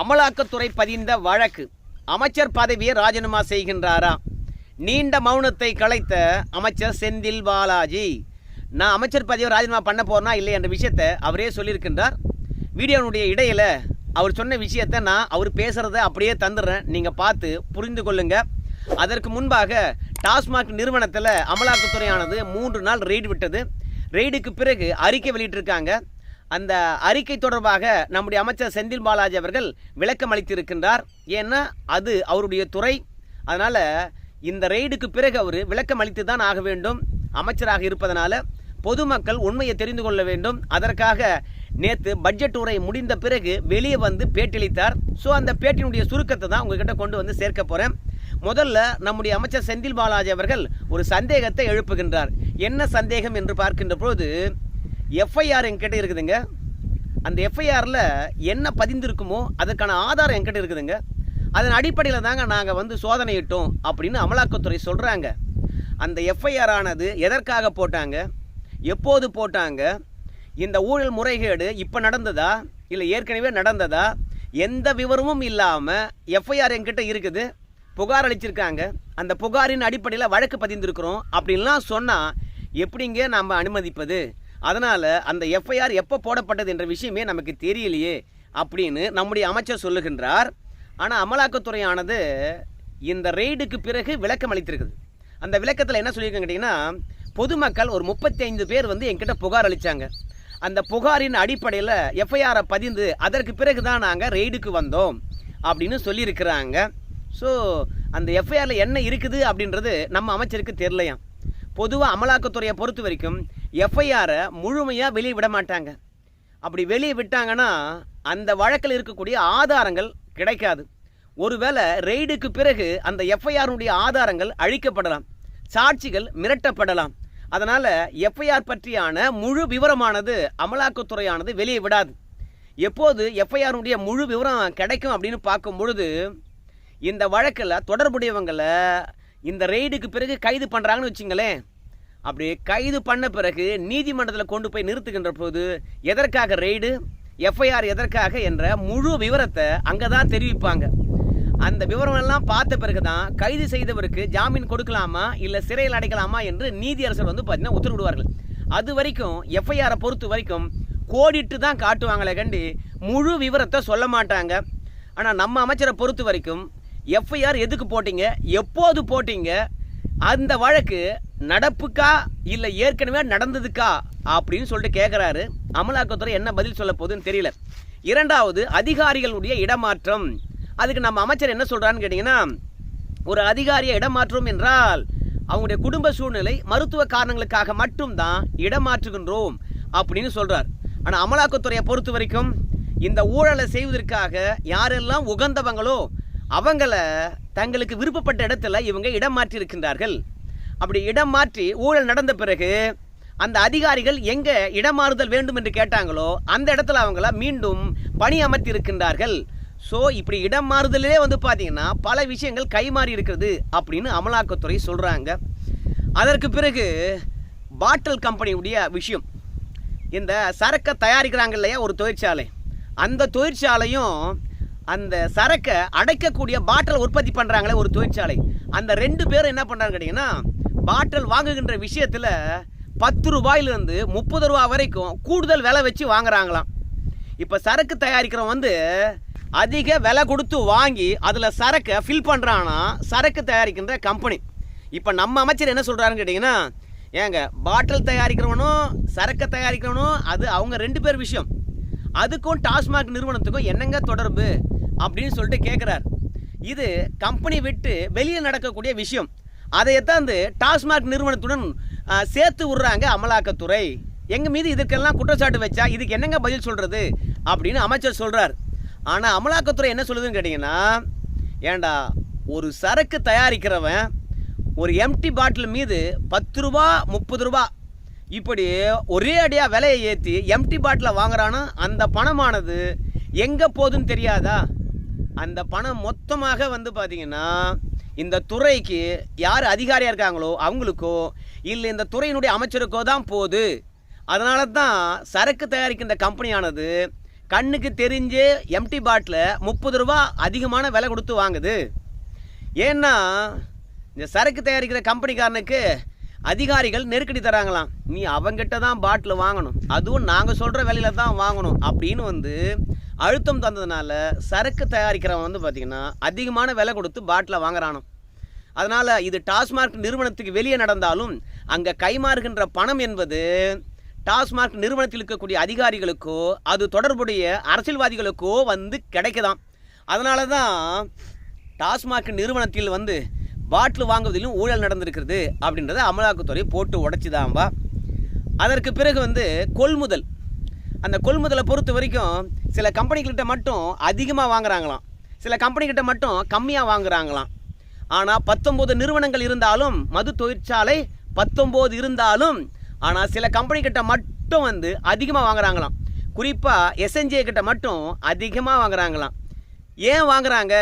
அமலாக்கத்துறை பதிந்த வழக்கு. அமைச்சர் பதவியை ராஜினாமா செய்கின்றாரா? நீண்ட மௌனத்தை கலைத்த அமைச்சர் செந்தில் பாலாஜி. நான் அமைச்சர் பதவியை ராஜினாமா பண்ண போறேனா இல்லை என்ற விஷயத்தை அவரே சொல்லியிருக்கின்றார். வீடியோனுடைய இடையில அவர் சொன்ன விஷயத்தை நான் அவர் பேசுறத அப்படியே தந்துடுறேன். நீங்க பார்த்து புரிந்து கொள்ளுங்க. அதற்கு முன்பாக டாஸ்மாக் நிறுவனத்தில் அமலாக்கத்துறையானது மூன்று நாள் ரெய்டு விட்டது. ரெய்டுக்கு பிறகு அறிக்கை வெளியிட்டிருக்காங்க. அந்த அறிக்கை தொடர்பாக நம்முடைய அமைச்சர் செந்தில் பாலாஜி அவர்கள் விளக்கம் அளித்திருக்கின்றார். ஏன்னா அது அவருடைய துறை. அதனால் இந்த ரெய்டுக்கு பிறகு அவர் விளக்கம் அளித்து தான் ஆக வேண்டும். அமைச்சராக இருப்பதனால பொதுமக்கள் உண்மையை தெரிந்து கொள்ள வேண்டும். அதற்காக நேற்று பட்ஜெட் உரை முடிந்த பிறகு வெளியே வந்து பேட்டியளித்தார். ஸோ அந்த பேட்டியினுடைய சுருக்கத்தை தான் உங்ககிட்ட கொண்டு வந்து சேர்க்க போகிறேன் முதல்ல நம்முடைய அமைச்சர் செந்தில் பாலாஜி அவர்கள் ஒரு சந்தேகத்தை எழுப்புகின்றார். என்ன சந்தேகம் என்று பார்க்கின்ற பொழுது எஃப்ஐஆர் என்கிட்ட இருக்குதுங்க. அந்த எஃப்ஐஆரில் என்ன பதிந்திருக்குமோ அதற்கான ஆதாரம் என்கிட்ட இருக்குதுங்க. அதன் அடிப்படையில் தாங்க நாங்கள் வந்து சோதனையிட்டோம் அப்படின்னு அமலாக்கத்துறை சொல்கிறாங்க அந்த எஃப்ஐஆர் ஆனது எதற்காக போட்டாங்க? எப்போது போட்டாங்க? இந்த ஊழல் முறைகேடு இப்போ நடந்ததா? இல்லை ஏற்கனவே நடந்ததா? எந்த விவரமும் இல்லாமல் எஃப்ஐஆர் என்கிட்ட இருக்குது. புகார் அளிச்சிருக்காங்க. அந்த புகாரின் அடிப்படையில் வழக்கு பதிந்திருக்கிறோம். அப்படின்லாம் சொன்னால் எப்படிங்க நாம் அனுமதிப்பது? அதனால் அந்த எஃப்ஐஆர் எப்போ போடப்பட்டது என்ற விஷயமே நமக்கு தெரியலையே அப்படின்னு நம்முடைய அமைச்சர் சொல்லுகின்றார். ஆனால் அமலாக்கத்துறையானது இந்த ரெய்டுக்கு பிறகு விளக்கம் அளித்திருக்குது. அந்த விளக்கத்தில் என்ன சொல்லியிருக்காங்க கேட்டிங்கன்னா பொதுமக்கள் ஒரு முப்பத்தைந்து பேர் வந்து என்கிட்ட புகார் அளித்தாங்க அந்த புகாரின் அடிப்படையில் எஃப்ஐஆரை பதிந்து அதற்கு பிறகு தான் நாங்கள் ரெய்டுக்கு வந்தோம் அப்படின்னு சொல்லியிருக்கிறாங்க. ஸோ அந்த எஃப்ஐஆரில் என்ன இருக்குது அப்படின்றது நம்ம அமைச்சருக்கு தெரிலையாம் பொதுவாக அமலாக்கத்துறையை பொறுத்த வரைக்கும் எஃப்ஐஆரை முழுமையாக வெளியே விட மாட்டாங்க. அப்படி வெளியே விட்டாங்கன்னா அந்த வழக்கில் இருக்கக்கூடிய ஆதாரங்கள் கிடைக்காது. ஒருவேளை ரெய்டுக்கு பிறகு அந்த எஃப்ஐஆருடைய ஆதாரங்கள் அழிக்கப்படலாம். சாட்சிகள் மிரட்டப்படலாம். அதனால் எஃப்ஐஆர் பற்றியான முழு விவரமானது அமலாக்கத்துறையானது வெளியே விடாது. எப்போது எஃப்ஐஆருடைய முழு விவரம் கிடைக்கும் அப்படின்னு பார்க்கும் பொழுது இந்த வழக்கில் தொடர்புடையவங்களை இந்த ரெய்டுக்கு பிறகு கைது பண்ணுறாங்கன்னு வச்சுங்களேன். அப்படி கைது பண்ண பிறகு நீதிமன்றத்தில் கொண்டு போய் நிறுத்துகின்ற போது எதற்காக ரெய்டு? எஃப்ஐஆர் எதற்காக என்ற முழு விவரத்தை அங்கே தான் தெரிவிப்பாங்க. அந்த விவரம் எல்லாம் பார்த்த பிறகு தான் கைது செய்தவருக்கு ஜாமீன் கொடுக்கலாமா இல்லை சிறையில் அடைக்கலாமா என்று நீதியரசர் வந்து பார்த்தீங்கன்னா உத்தரவிடுவார்கள். அது வரைக்கும் எஃப்ஐஆரை பொறுத்த வரைக்கும் கோடிட்டு தான் காட்டுவாங்களே கண்டு முழு விவரத்தை சொல்ல மாட்டாங்க. ஆனால் நம்ம அமைச்சரை பொறுத்த வரைக்கும் எஃப்ஐஆர் எதுக்கு போட்டீங்க? எப்போது போட்டீங்க? அந்த வழக்கு நடப்புக்கா இல்லை ஏற்கனவே நடந்ததுக்கா? அப்படின்னு சொல்லிட்டு கேட்குறாரு அமலாக்கத்துறை என்ன பதில் சொல்ல போகுதுன்னு தெரியல. இரண்டாவது அதிகாரிகளுடைய இடமாற்றம். அதுக்கு நம்ம அமைச்சர் என்ன சொல்கிறான்னு கேட்டிங்கன்னா ஒரு அதிகாரியை இடமாற்றம் என்றால் அவங்களுடைய குடும்ப சூழ்நிலை மருத்துவ காரணங்களுக்காக மட்டும்தான் இடமாற்றுகின்றோம் அப்படின்னு சொல்கிறார் ஆனால் அமலாக்கத்துறையை பொறுத்த வரைக்கும் இந்த ஊழலை செய்வதற்காக யாரெல்லாம் உகந்தவங்களோ அவங்கள தங்களுக்கு விருப்பப்பட்ட இடத்துல இவங்க இடம் மாற்றி இருக்கின்றார்கள் அப்படி இடம் மாற்றி ஊழல் நடந்த பிறகு அந்த அதிகாரிகள் எங்கே இடமாறுதல் வேண்டும் என்று கேட்டாங்களோ அந்த இடத்துல அவங்கள மீண்டும் பணி அமர்த்தி இருக்கின்றார்கள் ஸோ இப்படி இடம் மாறுதலே வந்து பார்த்தீங்கன்னா பல விஷயங்கள் கைமாறி இருக்கிறது அப்படின்னு அமலாக்கத்துறை சொல்கிறாங்க அதற்கு பிறகு பாட்டில் கம்பெனியுடைய விஷயம். இந்த சரக்கை தயாரிக்கிறாங்க இல்லையா ஒரு தொழிற்சாலை. அந்த தொழிற்சாலையும் அந்த சரக்கை அடைக்கக்கூடிய பாட்டில் உற்பத்தி பண்ணுறாங்களே ஒரு தொழிற்சாலை. அந்த ரெண்டு பேரும் என்ன பண்ணுறாங்க கேட்டிங்கன்னா பாட்டில் வாங்குகின்ற விஷயத்தில் பத்து ரூபாயிலிருந்து முப்பது ரூபா வரைக்கும் கூடுதல் விலை வச்சு வாங்குறாங்களாம். இப்போ சரக்கு தயாரிக்கிறவன் வந்து அதிக விலை கொடுத்து வாங்கி அதில் சரக்கை ஃபில் பண்ணுறான்னா சரக்கு தயாரிக்கின்ற கம்பெனி இப்போ நம்ம அமைச்சர் என்ன சொல்கிறாருன்னு கேட்டிங்கன்னா ஏங்க பாட்டில் தயாரிக்கிறவனும் சரக்கை தயாரிக்கிறவனும் அது அவங்க ரெண்டு பேர் விஷயம். அதுக்கும் டாஸ்மாக் நிறுவனத்துக்கும் என்னங்க தொடர்பு? அப்படின்னு சொல்லிட்டு கேட்குறார் இது கம்பெனி விட்டு வெளியே நடக்கக்கூடிய விஷயம். அதை எத்தாந்து டாஸ்மாக் நிறுவனத்துடன் சேர்த்து விட்றாங்க அமலாக்கத்துறை. எங்கள் மீது இதுக்கெல்லாம் குற்றச்சாட்டு வச்சா இதுக்கு என்னங்க பதில் சொல்கிறது அப்படின்னு அமைச்சர் சொல்கிறார் ஆனால் அமலாக்கத்துறை என்ன சொல்லுதுன்னு கேட்டிங்கன்னா ஏண்டா ஒரு சரக்கு தயாரிக்கிறவன் ஒரு எம்டி பாட்டில் மீது பத்து ரூபா முப்பது ரூபா இப்படி ஒரே அடியாக விலையை ஏற்றி எம்டி பாட்டிலை வாங்குறானா அந்த பணமானது எங்கே போகுதுன்னு தெரியாதா? அந்த பணம் மொத்தமாக வந்து பார்த்தீங்கன்னா இந்த துறைக்கு யார் அதிகாரியாக இருக்காங்களோ அவங்களுக்கோ இல்லை இந்த துறையினுடைய அமைச்சருக்கோ தான் போகுது அதனால தான் சரக்கு தயாரிக்கின்ற கம்பெனியானது கண்ணுக்கு தெரிஞ்சு எம்டி பாட்டில் முப்பது ரூபா அதிகமான விலை கொடுத்து வாங்குது. ஏன்னா இந்த சரக்கு தயாரிக்கிற கம்பெனிக்காரனுக்கு அதிகாரிகள் நெருக்கடி தராங்களாம். நீ அவங்ககிட்ட தான் பாட்டில் வாங்கணும். அதுவும் நாங்கள் சொல்கிற விலையில தான் வாங்கணும் அப்படின்னு வந்து அழுத்தம் தந்ததுனால சரக்கு தயாரிக்கிறவன் வந்து பார்த்திங்கன்னா அதிகமான விலை கொடுத்து பாட்டில் வாங்குறானோ. அதனால் இது டாஸ்மார்க் நிறுவனத்துக்கு வெளியே நடந்தாலும் அங்கே கைமாறுகின்ற பணம் என்பது டாஸ்மார்க் நிறுவனத்தில் இருக்கக்கூடிய அதிகாரிகளுக்கோ அது தொடர்புடைய அரசியல்வாதிகளுக்கோ வந்து கிடைக்குதாம். அதனால தான் டாஸ்மார்க் நிறுவனத்தில் வந்து பாட்டில் வாங்குவதிலும் ஊழல் நடந்திருக்கிறது அப்படின்றத அமலாக்கத்துறை போட்டு உடைச்சிதாம்பா. அதற்கு பிறகு வந்து கொள்முதல். அந்த கொள்முதலை பொறுத்த வரைக்கும் சில கம்பெனிகிட்ட மட்டும் அதிகமாக வாங்குறாங்களாம். சில கம்பெனிகிட்ட மட்டும் கம்மியாக வாங்குறாங்களாம். ஆனால் பத்தொம்போது நிறுவனங்கள் இருந்தாலும் மது தொழிற்சாலை பத்தொம்போது இருந்தாலும் ஆனால் சில கம்பெனிக்கிட்ட மட்டும் வந்து அதிகமாக வாங்குறாங்களாம். குறிப்பாக எஸ்என்ஜே கிட்ட மட்டும் அதிகமாக வாங்குறாங்களாம். ஏன் வாங்குறாங்க?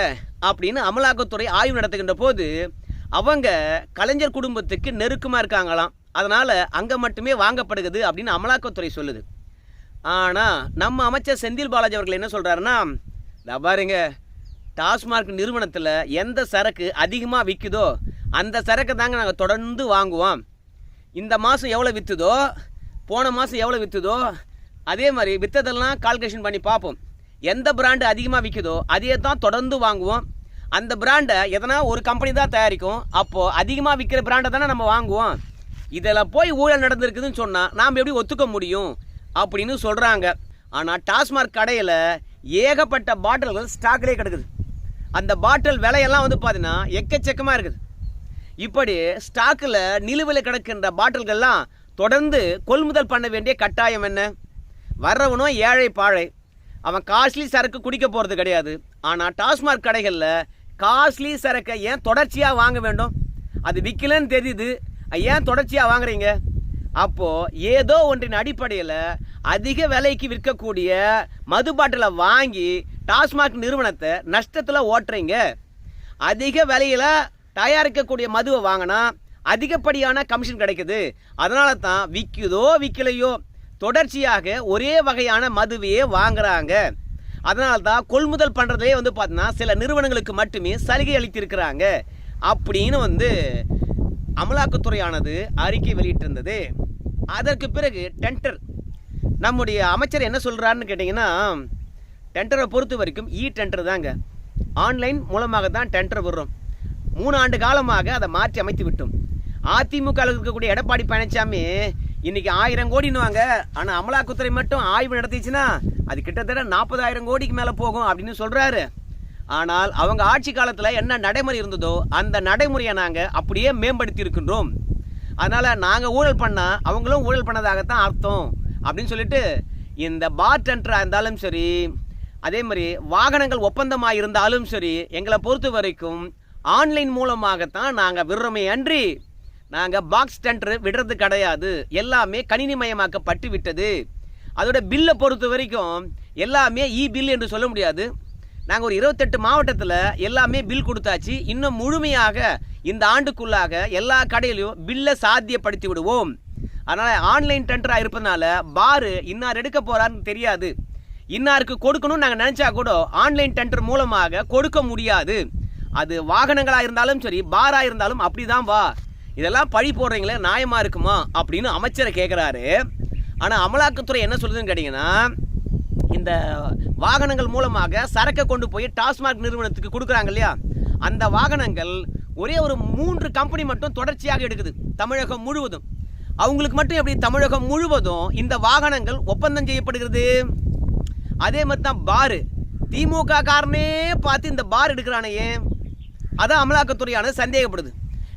அப்படின்னு அமலாக்கத்துறை ஆய்வு நடத்துகின்ற போது அவங்க கலைஞர் குடும்பத்துக்கு நெருக்கமாக இருக்காங்களாம். அதனால் அங்கே மட்டுமே வாங்கப்படுகிறது அப்படின்னு அமலாக்கத்துறை சொல்லுது. ஆனால் நம்ம அமைச்சர் செந்தில் பாலாஜி அவர்கள் என்ன சொல்கிறாருன்னா பாருங்க டாஸ்மார்க் நிறுவனத்தில் எந்த சரக்கு அதிகமாக விற்குதோ அந்த சரக்கு தாங்க நாங்கள் தொடர்ந்து வாங்குவோம். இந்த மாதம் எவ்வளோ விற்றுதோ போன மாதம் எவ்வளோ விற்றுதோ அதே மாதிரி விற்றதெல்லாம் கால்குலேஷன் பண்ணி பார்ப்போம் எந்த பிராண்டு அதிகமாக விற்குதோ அதையே தான் தொடர்ந்து வாங்குவோம். அந்த பிராண்டை எதனா ஒரு கம்பெனி தான் தயாரிக்கும். அப்போது அதிகமாக விற்கிற பிராண்டை தானே நம்ம வாங்குவோம். இதில் போய் ஊழல் நடந்திருக்குதுன்னு சொன்னால் நாம் எப்படி ஒத்துக்க முடியும்? அப்படின்னு சொல்கிறாங்க ஆனால் டாஸ்மார்க் கடையில் ஏகப்பட்ட பாட்டில்கள் ஸ்டாக்லேயே கிடக்குது. அந்த பாட்டில் விலையெல்லாம் வந்து பார்த்தீங்கன்னா எக்கச்சக்கமாக இருக்குது. இப்படி ஸ்டாக்கில் நிலுவையில் கிடக்கின்ற பாட்டில்கள்லாம் தொடர்ந்து கொள்முதல் பண்ண வேண்டிய கட்டாயம் என்ன? வர்றவனும் ஏழை பாழை. அவன் காஸ்ட்லி சரக்கு குடிக்க போகிறது கிடையாது. ஆனால் டாஸ்மார்க் கடைகளில் காஸ்ட்லி சரக்கை ஏன் தொடர்ச்சியாக வாங்க வேண்டும்? அது விற்கலன்னு தெரியுது. ஏன் தொடர்ச்சியாக வாங்குறீங்க? அப்போது ஏதோ ஒன்றின் அடிப்படையில் அதிக விலைக்கு விற்கக்கூடிய மது பாட்டிலை வாங்கி டாஸ்மாக் நிறுவனத்தை நஷ்டத்தில் ஓட்டுறீங்க. அதிக விலையில் தயாரிக்கக்கூடிய மதுவை வாங்கினா அதிகப்படியான கமிஷன் கிடைக்குது. அதனால தான் விற்குதோ விற்கலையோ தொடர்ச்சியாக ஒரே வகையான மதுவையே வாங்குறாங்க. அதனால தான் கொள்முதல் பண்ணுறதுலே வந்து பார்த்தீங்கன்னா சில நிறுவனங்களுக்கு மட்டுமே சலுகை அளித்திருக்கிறாங்க. அப்படின்னு வந்து அமலாக்கத்துறையானது அறிக்கை வெளியிட்டிருந்தது. அதற்கு பிறகு டெண்டர். நம்முடைய அமைச்சர் என்ன சொல்கிறாருன்னு கேட்டிங்கன்னா டெண்டரை பொறுத்த வரைக்கும் இ டெண்டர் தாங்க. ஆன்லைன் மூலமாக தான் டெண்டர் வரும் மூணு ஆண்டு காலமாக அதை மாற்றி அமைத்து விட்டோம். அதிமுக இருக்கக்கூடிய எடப்பாடி பழனிசாமி இன்னைக்கு ஆயிரம் கோடின்னுவாங்க. ஆனால் அமலாக்கத்துறை மட்டும் ஆய்வு நடத்திச்சுன்னா அது கிட்டத்தட்ட நாற்பதாயிரம் கோடிக்கு மேலே போகும் அப்படின்னு சொல்கிறாரு ஆனால் அவங்க ஆட்சி காலத்தில் என்ன நடைமுறை இருந்ததோ அந்த நடைமுறையை நாங்கள் அப்படியே மேம்படுத்தி இருக்கின்றோம். அதனால் நாங்கள் ஊழல் பண்ணால் அவங்களும் ஊழல் பண்ணதாகத்தான் அர்த்தம். அப்படின்னு சொல்லிட்டு இந்த பார் டென்டராக இருந்தாலும் சரி அதே மாதிரி வாகனங்கள் ஒப்பந்தமாக இருந்தாலும் சரி எங்களை பொறுத்த வரைக்கும் ஆன்லைன் மூலமாகத்தான் நாங்கள் விடுறோமே அன்றி நாங்கள் பாக்ஸ் டென்ட்ரு விடுறது கிடையாது. எல்லாமே கணினிமயமாக்கப்பட்டு விட்டது. அதோட பில்லை பொறுத்த வரைக்கும் எல்லாமே இ பில் என்று சொல்ல முடியாது. நாங்கள் ஒரு இருபத்தெட்டு மாவட்டத்தில் எல்லாமே பில் கொடுத்தாச்சு. இன்னும் முழுமையாக இந்த ஆண்டுக்குள்ளாக எல்லா கடையிலையும் பில்லை சாத்தியப்படுத்தி விடுவோம் அதனால் ஆன்லைன் டெண்டராக இருப்பதனால பாரு இன்னார் எடுக்க போகிறாருன்னு தெரியாது. இன்னாருக்கு கொடுக்கணும்னு நாங்கள் நினச்சா கூட ஆன்லைன் டெண்டர் மூலமாக கொடுக்க முடியாது. அது வாகனங்களாக இருந்தாலும் சரி பாராக இருந்தாலும் அப்படி தான் வா. இதெல்லாம் பழி போடுறீங்களே நியாயமாக இருக்குமா? அப்படின்னு அமைச்சரை கேட்குறாரு ஆனால் அமலாக்கத்துறை என்ன சொல்லுதுன்னு கேட்டிங்கன்னா இந்த வாகனங்கள் மூலமாக சரக்கை கொண்டு போய் டாஸ்மாக் நிறுவனத்துக்கு கொடுக்குறாங்க இல்லையா? அந்த வாகனங்கள் ஒரே ஒரு மூன்று கம்பெனி மட்டும் தொடர்ச்சியாக எடுக்குது தமிழகம் முழுவதும். அவங்களுக்கு மட்டும் எப்படி? தமிழகம் முழுவதும் இந்த வாகனங்கள் ஒப்பந்தம் செய்யப்படுகிறது. அதே மாதிரி தான் பாரு திமுக காரனே பார்த்து இந்த பார் எடுக்கிறானே ஏன்? அதான் அமலாக்கத்துறையானது சந்தேகப்படுது.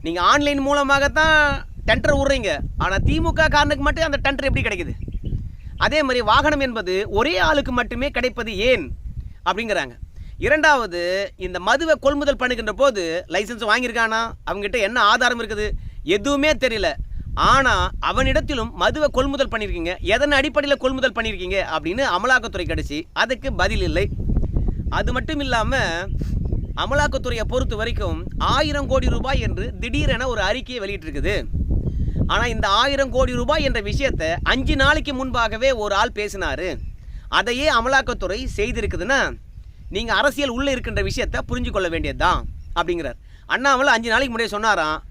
நீங்கள் ஆன்லைன் மூலமாகத்தான் டெண்டர் விடுறீங்க. ஆனால் திமுக காரனுக்கு மட்டும் அந்த டெண்டர் எப்படி கிடைக்குது? அதே மாதிரி வாகனம் என்பது ஒரே ஆளுக்கு மட்டுமே கிடைப்பது ஏன்? அப்படிங்கிறாங்க. இரண்டாவது இந்த மதுவை கொள்முதல் பண்ணுகின்ற போது லைசன்ஸ் வாங்கியிருக்கானா? அவங்ககிட்ட என்ன ஆதாரம் இருக்குது? எதுவுமே தெரியல. ஆனால் அவனிடத்திலும் மதுவை கொள்முதல் பண்ணியிருக்கீங்க. எதன் அடிப்படையில் கொள்முதல் பண்ணியிருக்கீங்க அப்படின்னு அமலாக்கத்துறை கிடச்சி அதுக்கு பதில் இல்லை. அது மட்டும் இல்லாமல் அமலாக்கத்துறையை பொறுத்த வரைக்கும் ஆயிரம் கோடி ரூபாய் என்று திடீரென ஒரு அறிக்கையை வெளியிட்டிருக்குது. ஆனால் இந்த ஆயிரம் கோடி ரூபாய் என்ற விஷயத்தை அஞ்சு நாளைக்கு முன்பாகவே ஒரு ஆள் பேசினாரு. அதையே அமலாக்கத்துறை செய்திருக்குதுன்னா நீங்கள் அரசியல் உள்ளே இருக்கின்ற விஷயத்தை புரிஞ்சு கொள்ள வேண்டியதுதான் அப்படிங்கிறார். அண்ணாமலை அஞ்சு நாளைக்கு முன்னாடி சொன்னாராம்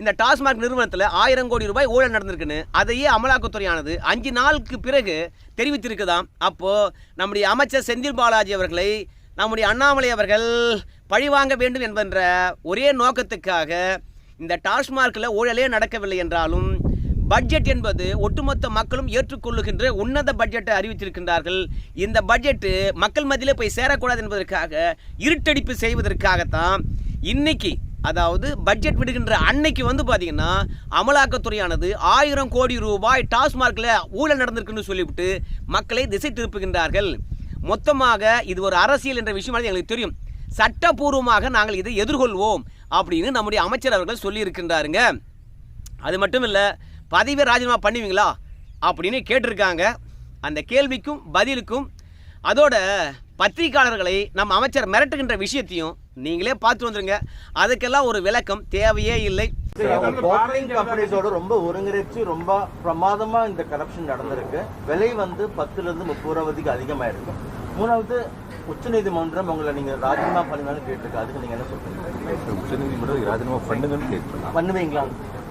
இந்த டாஸ்மாக் நிறுவனத்தில் ஆயிரம் கோடி ரூபாய் ஊழல் நடந்திருக்குன்னு அதையே அமலாக்கத்துறையானது அஞ்சு நாளுக்கு பிறகு தெரிவித்திருக்குதாம். அப்போது நம்முடைய அமைச்சர் செந்தில் பாலாஜி அவர்களை நம்முடைய அண்ணாமலை அவர்கள் பழிவாங்க வேண்டும் என்கின்ற ஒரே நோக்கத்துக்காக இந்த டாஸ்மார்க்கில் ஊழலே நடக்கவில்லை என்றாலும் பட்ஜெட் என்பது ஒட்டுமொத்த மக்களும் ஏற்றுக்கொள்ளுகின்ற உன்னத பட்ஜெட்டை அறிவித்திருக்கின்றார்கள். இந்த பட்ஜெட்டு மக்கள் மத்தியிலே போய் சேரக்கூடாது என்பதற்காக இருட்டடிப்பு செய்வதற்காகத்தான் இன்னைக்கு அதாவது பட்ஜெட் விடுகின்ற அன்னைக்கு வந்து பார்த்தீங்கன்னா அமலாக்கத்துறையானது ஆயிரம் கோடி ரூபாய் டாஸ்மார்க்கில் ஊழல் நடந்திருக்குன்னு சொல்லிவிட்டு மக்களை திசை திருப்புகின்றார்கள். மொத்தமாக இது ஒரு அரசியல் என்ற விஷயம் எங்களுக்கு தெரியும். சட்டபூர்வமாக நாங்கள் இதை எதிர்கொள்வோம் அப்படின்னு நம்முடைய அமைச்சர் அவர்கள் சொல்லியிருக்கின்றாருங்க. அது மட்டும் இல்லை பதவியை ராஜினாமா பண்ணுவீங்களா? அப்படின்னு கேட்டிருக்காங்க. அந்த கேள்விக்கும் பதிலுக்கும் அதோட பத்திரிகையாளர்களை நம்ம அமைச்சர் மிரட்டுகின்ற விஷயத்தையும் நீங்களே பார்த்து வந்துருங்க. அதுக்கெல்லாம் ஒரு விளக்கம் தேவையே இல்லை. கம்பெனிஸோட ரொம்ப ஒருங்கிணைச்சு ரொம்ப பிரமாதமா இந்த கரப்ஷன் நடந்திருக்கு. விலை வந்து பத்துல இருந்து முப்பது ரூபா வரைக்கும் அதிகமாயிருக்கு. மூணாவது உச்சநீதிமன்றம் உங்களை நீங்க ராஜினாமா பண்ணுங்கன்னு கேட்டிருக்கு அதுக்கு நீங்க என்ன சொல்றீங்க? உச்சநீதிமன்றம் ராஜினாமா பண்ணுங்கன்னு கேட்கலாம் பண்ணுவீங்களா?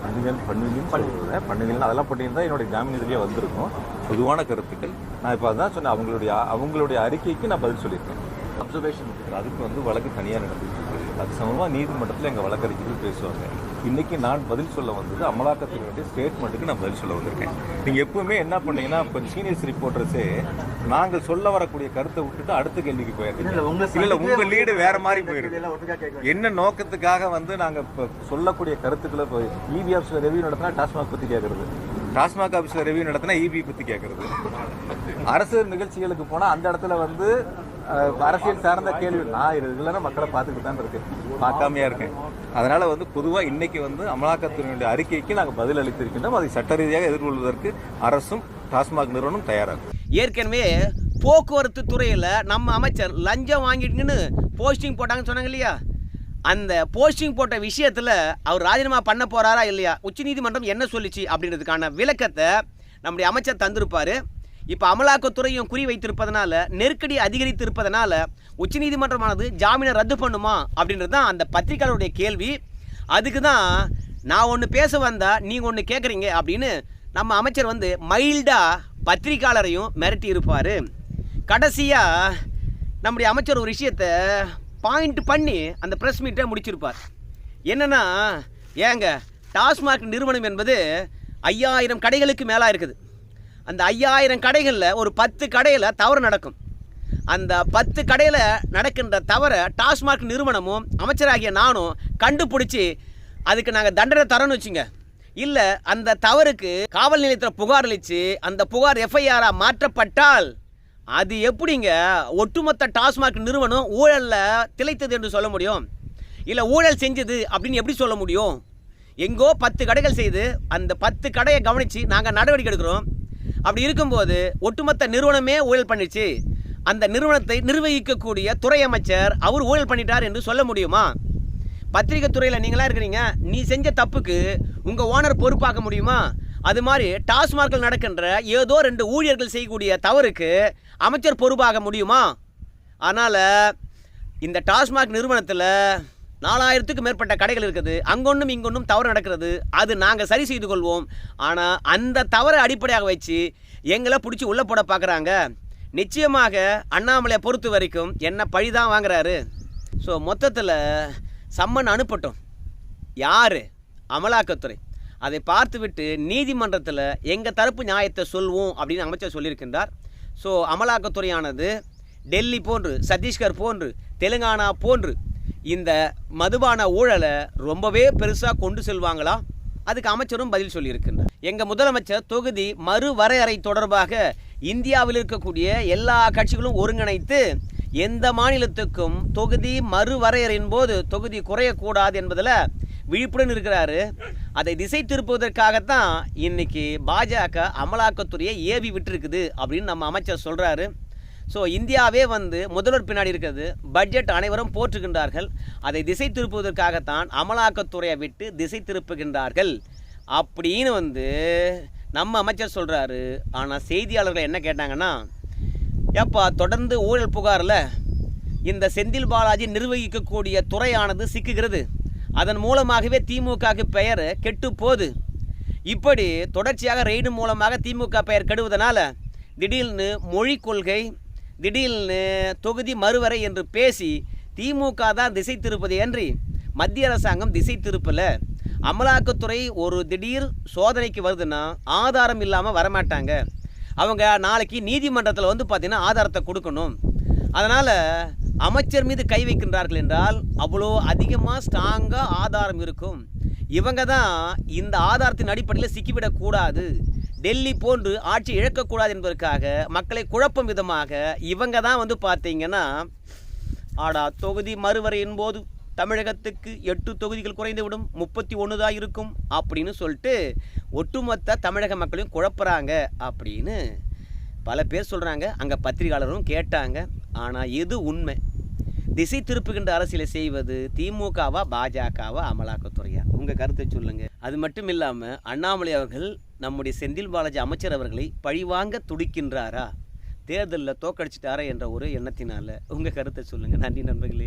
பண்ணுங்கன்னு பண்ணுவீங்கன்னு சொல்லுவேன் பண்ணுவீங்கன்னு அதெல்லாம் பண்ணியிருந்தா என்னுடைய ஜாமீன் இதுலேயே வந்திருக்கும். பொதுவான கருத்துக்கள். நான் இப்போ அதான் சொன்னேன் அவங்களுடைய அவங்களுடைய அறிக்கைக்கு நான் பதில் சொல்லியிருக்கேன். அப்சர்வேஷன் அதுக்கு வந்து வழக்கு தனியாக இருக்கு அது சமமாக நீதிமன்றத்தில் எங்கள் வழக்கறிஞர்கள் பேசுவாங்க. இன்னைக்கு நான் பதில் சொல்ல வந்தது அமலாக்கத்தினுடைய ஸ்டேட்மெண்ட்டுக்கு நான் பதில் சொல்ல வந்திருக்கேன். நீங்கள் எப்பவுமே என்ன பண்ணீங்கன்னா இப்போ சீனியர்ஸ் ரிப்போர்ட்டர்ஸே நாங்கள் சொல்ல வரக்கூடிய கருத்தை விட்டுட்டு அடுத்த கேள்விக்கு உங்க இல்ல உங்க லீடு வேற மாதிரி போயிருக்கு. என்ன நோக்கத்துக்காக வந்து நாங்க இப்ப சொல்லக்கூடிய கருத்துக்களை இப்போ இபி ஆஃபீஸ்ல ரெவியூ நடத்தினா டாஸ்மாக் பத்தி கேட்கறது டாஸ்மாக் ஆஃபீஸ்ல ரெவியூ நடத்தினா இபி பத்தி கேட்கறது அரசு நிகழ்ச்சிகளுக்கு போனா அந்த இடத்துல வந்து அரசியல் சார்ந்த கேள்வி. நான் ரெகுலராக மக்களை பார்த்துட்டு தான் இருக்கேன். பார்க்காமையா இருக்கேன். அதனால வந்து பொதுவாக இன்னைக்கு வந்து அமலாக்கத்துறையினுடைய அறிக்கைக்கு நாங்கள் பதில் அளித்திருக்கின்றோம். அதை சட்ட ரீதியாக எதிர்கொள்வதற்கு அரசும் டாஸ்மாக் நிறுவனம் தயாராகும். ஏற்கனவே போக்குவரத்து துறையில் நம்ம அமைச்சர் லஞ்சம் வாங்கிட்டுங்கன்னு போஸ்டிங் போட்டாங்கன்னு சொன்னாங்க இல்லையா? அந்த போஸ்டிங் போட்ட விஷயத்தில் அவர் ராஜினாமா பண்ண போறாரா இல்லையா? உச்சநீதிமன்றம் என்ன சொல்லிச்சு அப்படின்றதுக்கான விளக்கத்தை நம்முடைய அமைச்சர் தந்திருப்பார். இப்போ அமலாக்கத்துறையும் குறி வைத்திருப்பதனால நெருக்கடி அதிகரித்து இருப்பதனால உச்சநீதிமன்றமானது ஜாமீனை ரத்து பண்ணுமா அப்படின்றது தான் அந்த பத்திரிகையாளருடைய கேள்வி. அதுக்கு தான் நான் ஒன்று பேச வந்தால் நீங்கள் ஒன்று கேட்குறீங்க அப்படின்னு நம்ம அமைச்சர் வந்து மைல்டாக பத்திரிகையாளரையும் மிரட்டி இருப்பார். கடைசியாக நம்முடைய அமைச்சர் ஒரு விஷயத்தை பாயிண்ட் பண்ணி அந்த ப்ரெஸ் மீட்டை முடிச்சிருப்பார். என்னென்னா ஏங்க டாஸ்மாக் நிறுவனம் என்பது ஐயாயிரம் கடைகளுக்கு மேலாக இருக்குது. அந்த ஐயாயிரம் கடைகளில் ஒரு பத்து கடையில் தவறு நடக்கும். அந்த பத்து கடையில் நடக்கின்ற தவறை டாஸ்மாக் நிறுவனமும் அமைச்சராகிய நானும் கண்டுபிடிச்சி அதுக்கு நாங்கள் தண்டனை தரோன்னு வச்சுங்க. இல்லை அந்த தவறுக்கு காவல் நிலையத்தில் புகார் அளித்து அந்த புகார் எஃப்ஐஆராக மாற்றப்பட்டால் அது எப்படிங்க ஒட்டுமொத்த டாஸ்மாக் நிறுவனம் ஊழலில் திளைத்தது என்று சொல்ல முடியும்? இல்லை ஊழல் செஞ்சது அப்படின்னு எப்படி சொல்ல முடியும்? எங்கோ பத்து கடைகள் செய்து அந்த பத்து கடையை கவனித்து நாங்கள் நடவடிக்கை எடுக்கிறோம். அப்படி இருக்கும்போது ஒட்டுமொத்த நிறுவனமே ஊழல் பண்ணிச்சு அந்த நிறுவனத்தை நிர்வகிக்கக்கூடிய துறை அமைச்சர் அவர் ஊழல் பண்ணிட்டார் என்று சொல்ல முடியுமா? பத்திரிகை துறையில் நீங்களாம் இருக்கிறீங்க. நீ செஞ்ச தப்புக்கு உங்கள் ஓனர் பொறுப்பாக்க முடியுமா? அது மாதிரி டாஸ்மார்க்கில் நடக்கின்ற ஏதோ ரெண்டு ஊழியர்கள் செய்யக்கூடிய தவறுக்கு அமைச்சர் பொறுப்பாக முடியுமா? அதனால் இந்த டாஸ்மாக் நிறுவனத்தில் நாலாயிரத்துக்கு மேற்பட்ட கடைகள் இருக்குது. அங்கொன்றும் இங்கொன்றும் தவறு நடக்கிறது. அது நாங்கள் சரி செய்து கொள்வோம். ஆனால் அந்த தவறை அடிப்படையாக வச்சு எங்களை பிடிச்சி உள்ளே போட பார்க்குறாங்க நிச்சயமாக அண்ணாமலையை பொறுத்த வரைக்கும் என்ன பழி தான் வாங்குறாரு. ஸோ மொத்தத்தில் சம்மன் அனுப்பட்டும். யார்? அமலாக்கத்துறை. அதை பார்த்துவிட்டு நீதிமன்றத்தில் எங்கள் தரப்பு நியாயத்தை சொல்வோம் அப்படின்னு அமைச்சர் சொல்லியிருக்கின்றார். ஸோ அமலாக்கத்துறையானது டெல்லி போன்று சத்தீஸ்கர் போன்று தெலுங்கானா போன்று இந்த மதுபான ஊழலை ரொம்பவே பெருசாக கொண்டு செல்வாங்களா? அதுக்கு அமைச்சரும் பதில் சொல்லியிருக்கின்றார். எங்கள் முதலமைச்சர் தொகுதி மறுவரையறை தொடர்பாக இந்தியாவில் இருக்கக்கூடிய எல்லா கட்சிகளும் ஒருங்கிணைத்து எந்த மாநிலத்துக்கும் தொகுதி மறுவரையறையின் போது தொகுதி குறையக்கூடாது என்பதில் விழிப்புடன் இருக்கிறாரு. அதை திசை திருப்புவதற்காகத்தான் இன்னைக்கு பாஜக அமலாக்கத்துறையை ஏவி விட்டுருக்குது அப்படின்னு நம்ம அமைச்சர் சொல்கிறாரு ஸோ இந்தியாவே வந்து முதல்வர் பின்னாடி இருக்கிறது. பட்ஜெட் அனைவரும் போற்றுகின்றார்கள். அதை திசை திருப்புவதற்காகத்தான் அமலாக்கத்துறையை விட்டு திசை திருப்புகின்றார்கள். அப்படின்னு வந்து நம்ம அமைச்சர் சொல்கிறாரு ஆனால் செய்தியாளர்கள் என்ன கேட்டாங்கன்னா ஏப்பா தொடர்ந்து ஊழல் புகாரில் இந்த செந்தில் பாலாஜி நிர்வகிக்கக்கூடிய துறையானது சிக்குகிறது. அதன் மூலமாகவே திமுகவுக்கு பெயர் கெட்டு போகுது. இப்படி தொடர்ச்சியாக ரெய்டு மூலமாக திமுக பெயர் கெடுவதனால திடீர்னு மொழி கொள்கை திடீர்னு தொகுதி மறுவரை என்று பேசி திமுக தான் திசை திருப்பது என்று மத்திய அரசாங்கம் திசை திருப்பல. அமலாக்கத்துறை ஒரு திடீர் சோதனைக்கு வருதுன்னா ஆதாரம் இல்லாமல் வரமாட்டாங்க. அவங்க நாளைக்கு நீதிமன்றத்தில் வந்து பார்த்தீங்கன்னா ஆதாரத்தை கொடுக்கணும். அதனால் அமைச்சர் மீது கை வைக்கின்றார்கள் என்றால் அவ்வளோ அதிகமாக ஸ்ட்ராங்காக ஆதாரம் இருக்கும். இவங்க தான் இந்த ஆதாரத்தின் அடிப்படையில் சிக்கிவிடக்கூடாது. டெல்லி போன்று ஆட்சி இழக்கக்கூடாது என்பதற்காக மக்களை குழப்பும் விதமாக இவங்க தான் வந்து பார்த்தீங்கன்னா ஆடா தொகுதி மறுவரையின் போது தமிழகத்துக்கு எட்டு தொகுதிகள் குறைந்துவிடும் முப்பத்தி ஒன்று தான் இருக்கும் அப்படின்னு சொல்லிட்டு ஒட்டுமொத்த தமிழக மக்களையும் குழப்புறாங்க அப்படின்னு பல பேர் சொல்கிறாங்க அங்கே பத்திரிகையாளரும் கேட்டாங்க. ஆனால் எது உண்மை? திசை திருப்புகின்ற அரசியலை செய்வது திமுகவா பாஜகவா அமலாக்கத்துறையா? உங்கள் கருத்தை சொல்லுங்கள் அது மட்டும் இல்லாமல் அண்ணாமலை அவர்கள் நம்முடைய செந்தில் பாலாஜி அமைச்சர் அவர்களை பழிவாங்க துடிக்கின்றாரா? தேர்தலில் தோக்கடிச்சிட்டாரா என்ற ஒரு எண்ணத்தினால உங்கள் கருத்தை சொல்லுங்கள் நன்றி நண்பர்களே.